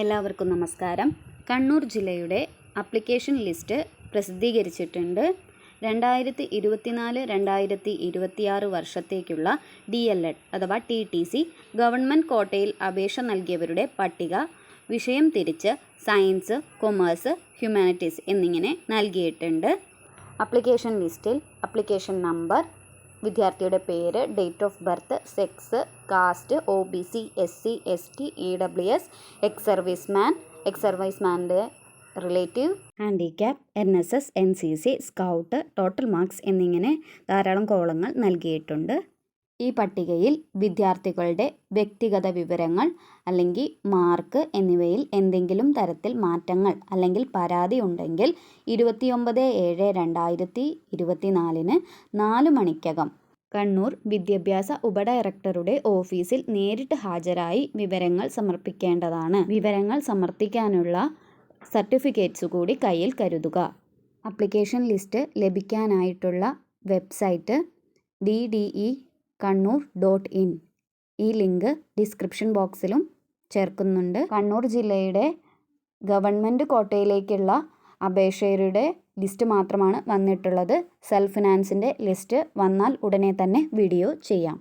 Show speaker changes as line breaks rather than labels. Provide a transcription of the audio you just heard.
എല്ലാവർക്കും നമസ്കാരം. കണ്ണൂർ ജില്ലയുടെ അപ്ലിക്കേഷൻ ലിസ്റ്റ് പ്രസിദ്ധീകരിച്ചിട്ടുണ്ട്. രണ്ടായിരത്തി ഇരുപത്തിനാല് രണ്ടായിരത്തി ഇരുപത്തിയാറ് വർഷത്തേക്കുള്ള ഡി എൽ എഡ് അഥവാ ടി ടി സി ഗവൺമെന്റ് കോട്ടയിൽ അപേക്ഷ നൽകിയവരുടെ പട്ടിക വിഷയം തിരിച്ച് സയൻസ് കൊമേഴ്സ് ഹ്യൂമാനിറ്റീസ് എന്നിങ്ങനെ നൽകിയിട്ടുണ്ട്. അപ്ലിക്കേഷൻ ലിസ്റ്റിൽ അപ്ലിക്കേഷൻ നമ്പർ വിദ്യാർത്ഥിയുടെ പേര് date of birth sex caste O B C S C S T E W S ex service man ex service മാന്റെ relative. Handicap N S S N C C scout total marks എന്നിങ്ങനെ ധാരാളം കോളങ്ങൾ നൽകിയിട്ടുണ്ട്. ഈ പട്ടികയിൽ വിദ്യാർത്ഥികളുടെ വ്യക്തിഗത വിവരങ്ങൾ അല്ലെങ്കിൽ മാർക്ക് എന്നിവയിൽ എന്തെങ്കിലും തരത്തിൽ മാറ്റങ്ങൾ അല്ലെങ്കിൽ പരാതി ഉണ്ടെങ്കിൽ ഇരുപത്തിയൊമ്പത് ഏഴ് രണ്ടായിരത്തി ഇരുപത്തിനാലിന് നാല് മണിക്കകം കണ്ണൂർ വിദ്യാഭ്യാസ ഉപഡയറക്ടറുടെ ഓഫീസിൽ നേരിട്ട് ഹാജരായി വിവരങ്ങൾ സമർപ്പിക്കേണ്ടതാണ്. വിവരങ്ങൾ സമർപ്പിക്കാനുള്ള സർട്ടിഫിക്കറ്റ്സ് കൂടി കയ്യിൽ കരുതുക. Application list ലഭിക്കാനായിട്ടുള്ള website D D E Kannur dot in. ഈ ലിങ്ക് ഡിസ്ക്രിപ്ഷൻ ബോക്സിലും ചേർക്കുന്നുണ്ട്. കണ്ണൂർ ജില്ലയുടെ ഗവൺമെന്റ് കോട്ടയിലേക്കുള്ള അപേക്ഷകരുടെ ലിസ്റ്റ് മാത്രമാണ് വന്നിട്ടുള്ളത്. സെൽഫ് ഫിനാൻസിന്റെ ലിസ്റ്റ് വന്നാൽ ഉടനെ തന്നെ വീഡിയോ ചെയ്യാം.